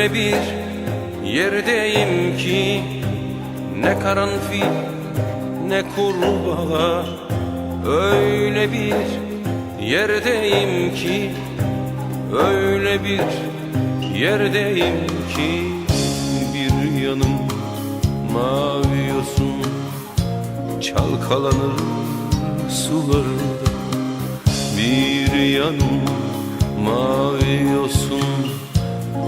Öyle bir yerdeyim ki Ne karanfil ne kurbağa Öyle bir yerdeyim ki Öyle bir yerdeyim ki. Bir yanım mavi yosun Çalkalanır sularda Bir yanım mavi yosun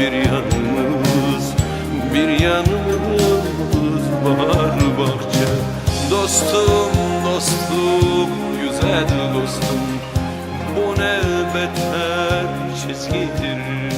bir yanımız Bir yanımız bahar bahçe. Dostum dostum güzel dostum Bu ne beter çizgidir